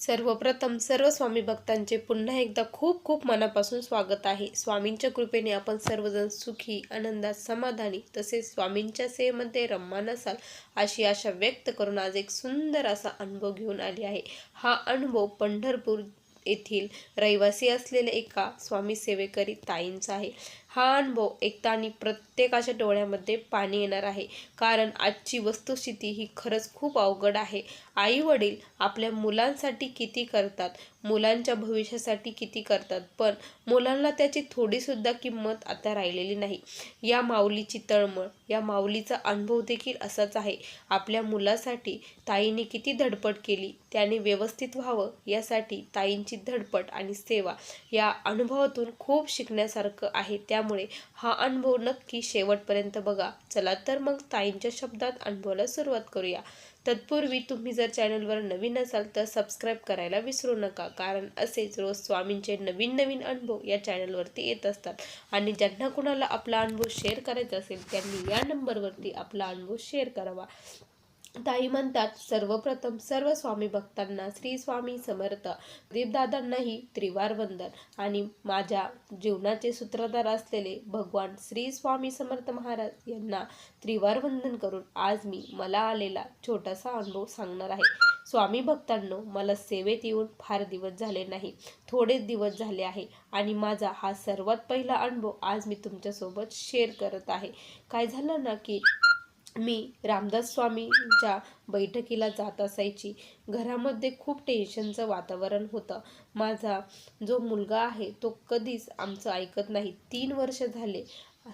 सर्वप्रथम सर्व स्वामी भक्तांचे पुन्हा एकदा खूप खूप मनापासून स्वागत आहे. स्वामींच्या कृपेने आपण सर्वजण सुखी आनंदात समाधानी तसेच स्वामींच्या सेवेमध्ये रम्मान असाल अशी आशा व्यक्त करून आज एक सुंदर असा अनुभव घेऊन आली आहे. हा अनुभव पंढरपूर येथील रहिवासी असलेल्या एका स्वामी सेवेकरी ताईंचा आहे. हा अनुभव एकता आणि प्रत्येकाच्या डोळ्यामध्ये पाणी येणार आहे. कारण आजची वस्तुस्थिती ही खरंच खूप अवघड आहे. आई वडील आपल्या मुलांसाठी किती करतात? मुलांच्या भविष्यासाठी किती करतात? पण मुलांना त्याची थोडीसुद्धा किंमत आता राहिलेली नाही. या माऊलीची तळमळ या माऊलीचा अनुभव देखील असाच आहे. आपल्या मुलासाठी ताईने किती धडपड केली? त्याने व्यवस्थित व्हावं? यासाठी ताईंची धडपड आणि सेवा या अनुभवातून खूप शिकण्यासारखं आहे. त्यामुळे हा अनुभव नक्की शेवटपर्यंत बघा. चला तर मग ताईंच्या शब्दात अनुभवाला सुरुवात करूया. तत्पूर्वी तुम्ही जर चॅनलवर नवीन असाल तर सबस्क्राईब करायला विसरू नका. कारण असेच रोज स्वामींचे नवीन नवीन अनुभव या चॅनलवरती येत असतात. आणि ज्यांना कुणाला आपला अनुभव शेअर करायचा असेल त्यांनी या नंबरवरती आपला अनुभव शेअर करावा. ताई म्हणतात सर्वप्रथम सर्व स्वामी भक्तांना श्री स्वामी समर्थ दीपदादांनाही त्रिवार वंदन आणि माझ्या जीवनाचे सूत्रधार असलेले भगवान श्री स्वामी समर्थ महाराज यांना त्रिवार वंदन करून आज मी मला आलेला छोटासा अनुभव सांगणार आहे. स्वामी भक्तांनो मला सेवेत येऊन फार दिवस झाले नाही थोडेच दिवस झाले आहे आणि माझा हा सर्वात पहिला अनुभव आज मी तुमच्यासोबत शेअर करत आहे. काय झालं ना की मी रामदास स्वामींच्या बैठकीला जात असायची. घरामध्ये खूप टेन्शनचं वातावरण होतं. माझा जो मुलगा आहे तो कधीच आमचं ऐकत नाही. तीन वर्ष झाले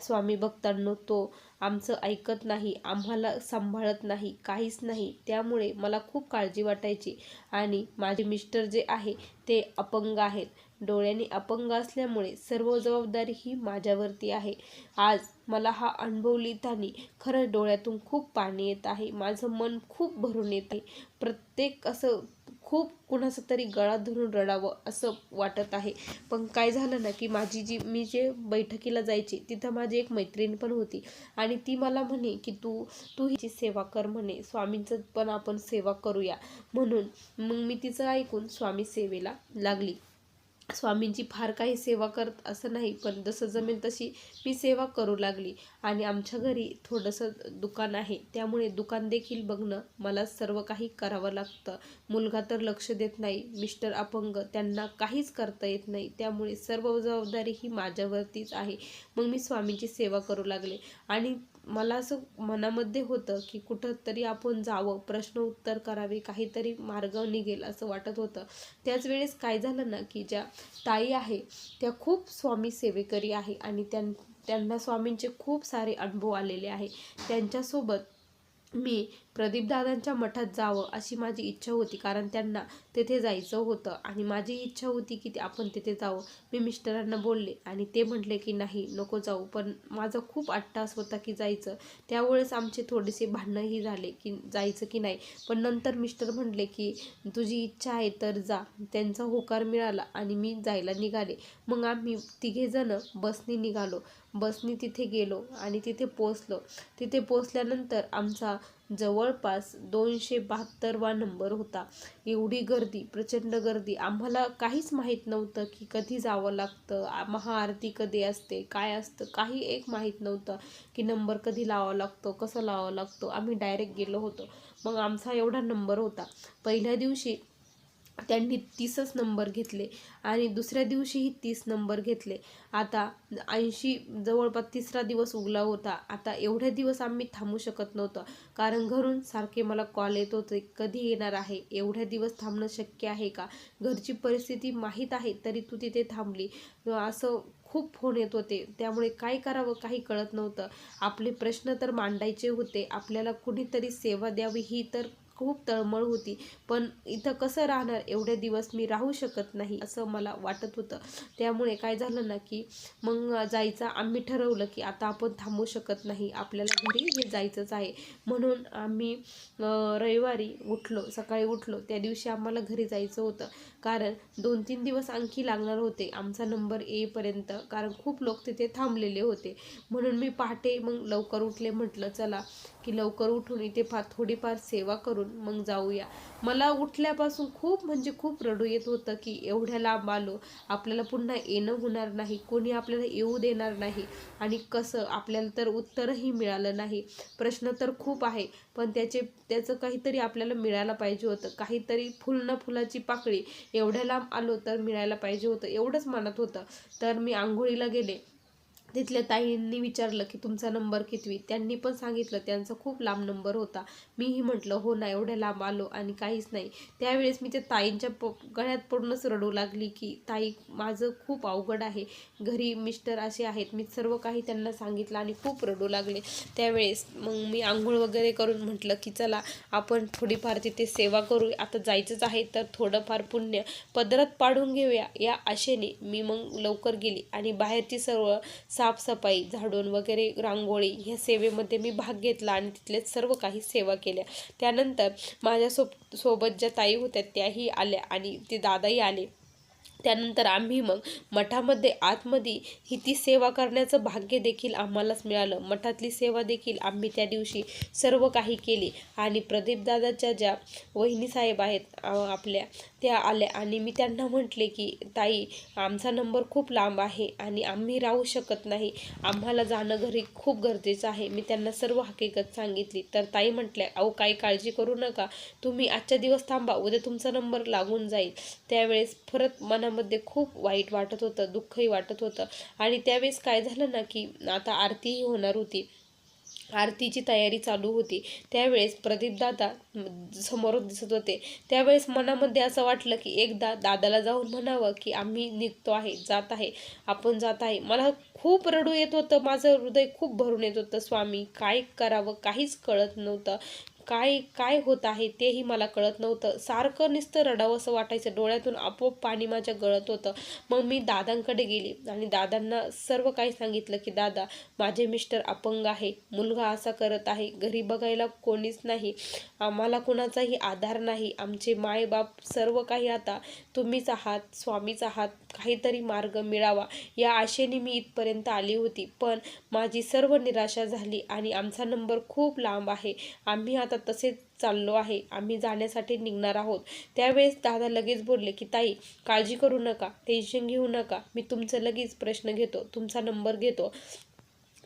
स्वामी भक्तांनो तो आमचं ऐकत नाही आम्हाला सांभाळत नाही काहीच नाही. त्यामुळे मला खूप काळजी वाटायची आणि माझे मिस्टर जे आहे ते अपंग आहेत. डोळ्यांनी अपंग असल्यामुळे सर्व जबाबदारी ही माझ्यावरती आहे. आज मला हा अनुभव लिहिताना खरं डोळ्यातून खूप पाणी येत आहे. माझं मन खूप भरून येत आहे. प्रत्येक असं खूप कुणाचं तरी गळा धरून रडावं असं वाटत आहे. पण काय झालं ना की माझी जी मी जे बैठकीला जायची तिथं माझी एक मैत्रीण पण होती. आणि ती मला म्हणे की तू तू हिची सेवा कर म्हणे. स्वामींचं पण आपण सेवा करूया. म्हणून मग मी तिचं ऐकून स्वामी सेवेला लागली. स्वामींची फार काही सेवा करत असं नाही पण जसं जमेल तशी मी सेवा करू लागली. आणि आमच्या घरी थोडंसं दुकान आहे त्यामुळे दुकान देखील बघणं मला सर्व काही करावं लागतं. मुलगा तर लक्ष देत नाही मिस्टर अपंग त्यांना काहीच करता येत नाही त्यामुळे सर्व जबाबदारी ही माझ्यावरतीच आहे. मग मी स्वामींची सेवा करू लागले. आणि मला असं मनामध्ये होतं की कुठंतरी आपण जावं प्रश्न उत्तर करावे काहीतरी मार्ग निघेल असं वाटत होतं. त्याच वेळेस काय झालं ना की ज्या ताई आहे त्या खूप स्वामी सेवेकरी आहे आणि त्यां त्यांना स्वामींचे खूप सारे अनुभव आलेले आहे. त्यांच्यासोबत मी प्रदीपदादांच्या मठात जावं अशी माझी इच्छा होती कारण त्यांना तेथे जायचं होतं. आणि माझी इच्छा होती की आपण तिथे जावं. मी मिस्टरांना बोलले आणि ते म्हटले की नाही नको जाऊ. पण माझा खूप अट्टास होता की जायचं. त्यावेळेस आमचे थोडेसे भांडणंही झाले की जायचं की नाही. पण नंतर मिस्टर म्हटले की तुझी इच्छा आहे तर जा. त्यांचा होकार मिळाला आणि मी जायला निघाले. मग आम्ही तिघेजणं बसने निघालो. बसने तिथे गेलो आणि तिथे पोचलो तिथे पोचल्यानंतर आमचा जवळपास दोनशे बहात्तरवा नंबर होता. एवढी गर्दी प्रचंड गर्दी. आम्हाला काहीच माहीत नव्हतं की कधी जावं लागतं महाआरती कधी असते काय असतं काही एक माहीत नव्हतं की नंबर कधी लावावा लागतो कसं लावावा लागतो. आम्ही डायरेक्ट गेलो होतो. मग आमचा एवढा नंबर होता. पहिल्या दिवशी त्यांनी तीसच नंबर घेतले आणि दुसऱ्या दिवशीही तीस नंबर घेतले. आता ऐंशी जवळपास तिसरा दिवस उगला होता. आता एवढे दिवस आम्ही थांबू शकत नव्हतं. कारण घरून सारखे मला कॉल येत होते कधी येणार आहे? एवढ्या दिवस थांबणं शक्य आहे का? घरची परिस्थिती माहीत आहे तरी तू तिथे थांबली. असं खूप फोन येत होते. त्यामुळे काय करावं काही कळत नव्हतं. आपले प्रश्न तर मांडायचे होते. आपल्याला कुणीतरी सेवा द्यावी ही तर खूप तळमळ होती. पण इथं कसं राहणार? एवढे दिवस मी राहू शकत नाही असं मला वाटत होतं. त्यामुळे काय झालं ना की मग जायचं आम्ही ठरवलं की आता आपण थांबू शकत नाही. आपल्याला घरी हे जायचंच आहे. म्हणून आम्ही रविवारी उठलो सकाळी उठलो. त्या दिवशी आम्हाला घरी जायचं होतं. कारण दोन तीन दिवस आणखी लागणार होते. आमचा नंबर येईपर्यंत. कारण खूप लोक तिथे थांबलेले होते. म्हणून मी पहाटे मग लवकर उठले. म्हटलं चला की लवकर उठून इथे फार थोडीफार सेवा करून मग जाऊया. मला उठल्यापासून खूप म्हणजे खूप रडू येत होतं की एवढ्या लांब आलो. आपल्याला पुन्हा येणं होणार नाही. कोणी आपल्याला येऊ देणार नाही. आणि कसं? आपल्याला तर उत्तरही मिळालं नाही. प्रश्न तर खूप आहे. पण त्याचे त्याचं काहीतरी आपल्याला मिळायला पाहिजे होतं. काहीतरी फुल न फुलाची पाकळी एवढ्या लांब आलो तर मिळायला पाहिजे होतं. एवढंच मनात होतं. तर मी आंघोळीला गेले. तिथल्या ताईंनी विचारलं की तुमचा नंबर कितवी? त्यांनी पण सांगितलं त्यांचा खूप लांब नंबर होता. मीही म्हटलं हो ना एवढ्या लांब आलो आणि काहीच नाही. त्यावेळेस मी त्या ताईंच्या प गळ्यात पडूनच रडू लागली की ताई माझं खूप अवघड आहे. घरी मिस्टर असे आहेत. मी सर्व काही त्यांना सांगितलं आणि खूप रडू लागले. त्यावेळेस मग मी आंघोळ वगैरे करून म्हटलं की चला आपण थोडीफार तिथे सेवा करू. आता जायचंच आहे तर थोडंफार पुण्य पदरात पाडून घेऊया. या आशेने मी मग लवकर गेली आणि बाहेरची सर्व साफसफाई झाडून वगैरे रांगोळी ह्या सेवेमध्ये मी भाग घेतला आणि तिथलेच सर्व काही सेवा केल्या. त्यानंतर माझ्या सोबत ज्या ताई होत्या त्याही आल्या आणि ते दादाही आले. त्यानंतर आम्ही मग मठामध्ये आतमध्ये ही ती सेवा करण्याचं भाग्य देखील आम्हालाच मिळालं. मठातली सेवा देखील आम्ही त्या दिवशी सर्व काही केली. आणि प्रदीपदादाच्या ज्या वहिनी साहेब आहेत आपल्या त्या आल्या आणि मी त्यांना म्हटले की ताई आमचा नंबर खूप लांब आहे आणि आम्ही राहू शकत नाही. आम्हाला जाणं घरी खूप गरजेचं आहे. मी त्यांना सर्व हकीकत सांगितली. तर ताई म्हटल्या अहो काही काळजी करू नका. तुम्ही आजच्या दिवस थांबा. उद्या तुमचा नंबर लागून जाईल. त्यावेळेस परत मनामध्ये खूप वाईट वाटत होतं दुःखही वाटत होतं. आणि त्यावेळेस काय झालं ना की आता आरतीही होणार होती. आरतीची तयारी चालू होती. त्यावेळेस प्रदीपदादा समोर दिसत होते. त्यावेळेस मनामध्ये असं वाटलं की एकदा दादाला जाऊन म्हणावं की आम्ही निघतो आहे जात आहे आपण जात आहे. मला खूप रडू येत होतं माझं हृदय खूप भरून येत होतं. स्वामी काय करावं? काहीच कळत नव्हतं. काय काय होत आहे तेही मला कळत नव्हतं. सारखं नुसतं रडावं असं वाटायचं. डोळ्यातून आपोआप पाणी माझ्या गळत होतं. मग मी दादांकडे गेली आणि दादांना सर्व काही सांगितलं की दादा माझे मिस्टर अपंग आहे. मुलगा असा करत आहे. घरी बघायला कोणीच नाही. आम्हाला कुणाचाही आधार नाही. आमचे मायबाप सर्व काही आता तुम्हीच आहात स्वामीच आहात. काहीतरी मार्ग मिळावा. या आशेने मी इथपर्यंत आली होती. पण माझी सर्व निराशा झाली आणि आमचा नंबर खूप लांब आहे. आम्ही आता तसेच चाललो आहे. आम्ही जाण्यासाठी निघणार आहोत. त्यावेळेस दादा लगेच बोलले की ताई काळजी करू नका. टेन्शन घेऊ नका. मी तुमचं लगेच प्रश्न घेतो. तुमचा नंबर घेतो.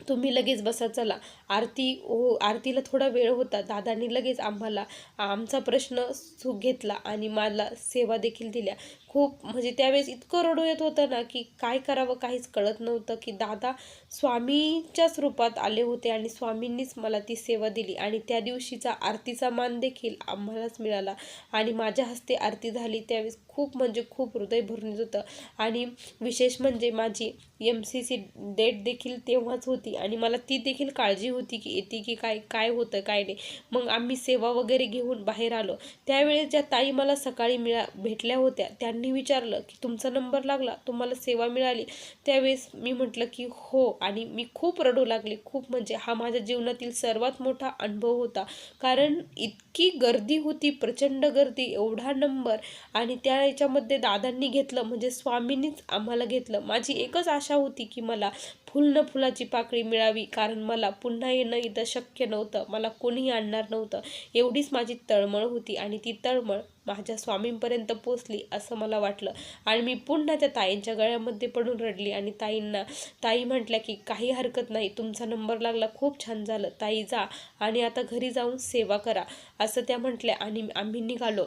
तुम्ही लगेच बसा चला. आरती हो आरतीला थोडा वेळ होता. दादांनी लगेच आम्हाला आमचा प्रश्न सुख घेतला आणि मला सेवा देखील दिल्या. खूप म्हणजे त्यावेळेस इतकं रडू येत होतं ना की काय करावं काहीच कळत नव्हतं की दादा स्वामीच्याच रूपात आले होते आणि स्वामींनीच मला ती सेवा दिली. आणि त्या दिवशीचा आरतीचा मान देखील आम्हालाच मिळाला. आणि माझ्या हस्ते आरती झाली त्यावेळेस खूप म्हणजे खूप हृदय भरून येत होतं. आणि विशेष म्हणजे माझी एम सी सी डेट देखील तेव्हाच होती. आणि मला ती देखील काळजी होती की येते की काय काय होतं काय नाही. मग आम्ही सेवा वगैरे घेऊन बाहेर आलो. त्यावेळेस ज्या ताई मला सकाळी मिळा भेटल्या होत्या त्यांनी विचारलं की तुमचा नंबर लागला तुम्हाला सेवा मिळाली. त्यावेळेस मी म्हटलं की हो आणि मी खूप रडू लागले. खूप म्हणजे हा माझ्या जीवनातील सर्वात मोठा अनुभव होता. कारण इतकी गर्दी होती प्रचंड गर्दी एवढा नंबर आणि त्या याच्यामध्ये दादांनी घेतलं म्हणजे स्वामींनीच आम्हाला घेतलं. माझी एकच आशा होती की मला फुल न फुलाची पाकळी मिळावी कारण मला पुन्हा येणं इथं शक्य नव्हतं. मला कोणीही आणणार नव्हतं. एवढीच माझी तळमळ होती आणि ती तळमळ माझ्या स्वामींपर्यंत पोचली असं मला वाटलं. आणि मी पुन्हा त्या ताईंच्या गळ्यामध्ये पडून रडली आणि ताईंना ताई म्हटल्या की काही हरकत नाही तुमचा नंबर लागला खूप छान झालं. ताई जा आणि आता घरी जाऊन सेवा करा असं त्या म्हटल्या आणि आम्ही निघालो.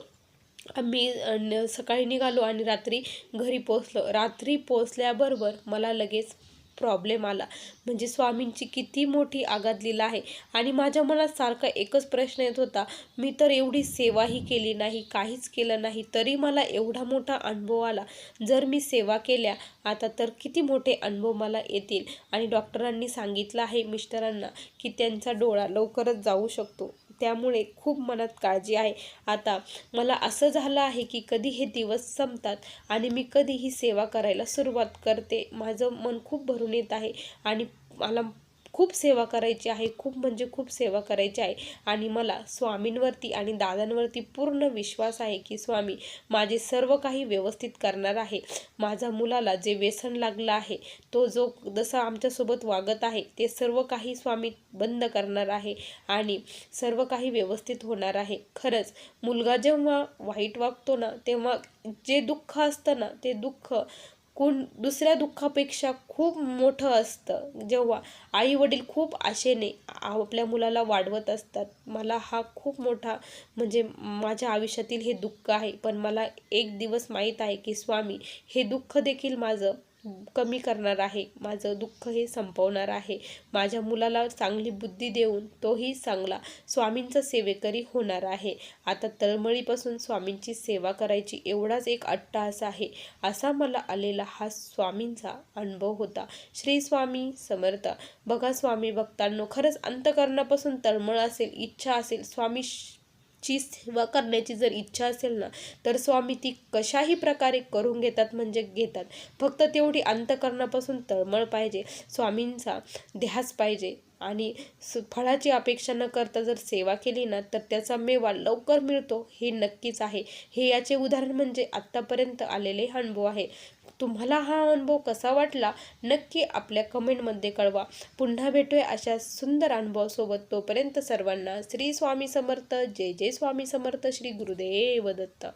आम्ही न- सकाळी निघालो आणि रात्री घरी पोचलो रात्री पोचल्याबरोबर मला लगेच प्रॉब्लेम आला. म्हणजे स्वामींची किती मोठी आघात लिहिला आहे. आणि माझ्या मनात सारखा एकच प्रश्न येत होता. मी तर एवढी सेवाही केली नाही काहीच केलं नाही तरी मला एवढा मोठा अनुभव आला. जर मी सेवा केल्या आता तर किती मोठे अनुभव मला येतील. आणि डॉक्टरांनी सांगितलं आहे मिस्टरांना की त्यांचा डोळा लवकरच जाऊ शकतो. त्यामुळे खूप मनात काळजी आहे. आता मला असं झालं आहे की कधी हे दिवस संपतात आणि मी कधी ही सेवा करायला सुरुवात करते. माझं मन खूप भरून येत आहे आणि मला खूप सेवा करायची आहे खूप म्हणजे खूप सेवा करायची आहे. आणि मला स्वामींवरती आणि दादांवरती पूर्ण विश्वास आहे की स्वामी माझे सर्व काही व्यवस्थित करणार आहे. माझ्या मुलाला जे व्यसन लागलं आहे तो जो जसं आमच्यासोबत वागत आहे ते सर्व काही स्वामी बंद करणार आहे आणि सर्व काही व्यवस्थित होणार आहे. खरंच मुलगा जेव्हा वाईट वागतो ना तेव्हा जे दुःख असतं ना ते दुःख कोण दुसऱ्या दुःखापेक्षा खूप मोठं असतं. जेव्हा आई वडील खूप आशेने आपल्या मुलाला वाढवत असतात. मला हा खूप मोठा म्हणजे माझ्या आयुष्यातील हे दुःख आहे. पण मला एक दिवस माहीत आहे की स्वामी हे दुःख देखील माझं कमी करणार आहे. माझं दुःख हे संपवणार आहे. माझ्या मुलाला चांगली बुद्धी देऊन तोही चांगला स्वामींचा सेवेकरी होणार आहे. आता तळमळीपासून स्वामींची सेवा करायची एवढाच एक अट्टास आहे. असा मला आलेला हा स्वामींचा अनुभव होता. श्री स्वामी समर्थ. बघा स्वामी भक्तांनो खरंच अंतकरणापासून तळमळ असेल इच्छा असेल स्वामी ची सेवा करण्याची जर इच्छा असेल ना तर स्वामी ती कशाही प्रकारे करून घेतात म्हणजे घेतात. फक्त तेवढी अंतकरणापासून तळमळ पाहिजे स्वामींचा ध्यास पाहिजे आणि स फळाची अपेक्षा न करता जर सेवा केली ना तर त्याचा मेवा लवकर मिळतो हे नक्कीच आहे. हे याचे उदाहरण म्हणजे आत्तापर्यंत आलेले अनुभव आहे. तुम्हाला हा अनुभव कसा वाटला नक्की आपल्या कमेंटमध्ये कळवा. पुन्हा भेटूया अशा सुंदर अनुभवासोबत. तोपर्यंत सर्वांना श्री स्वामी समर्थ जय जय स्वामी समर्थ श्री गुरुदेव दत्त.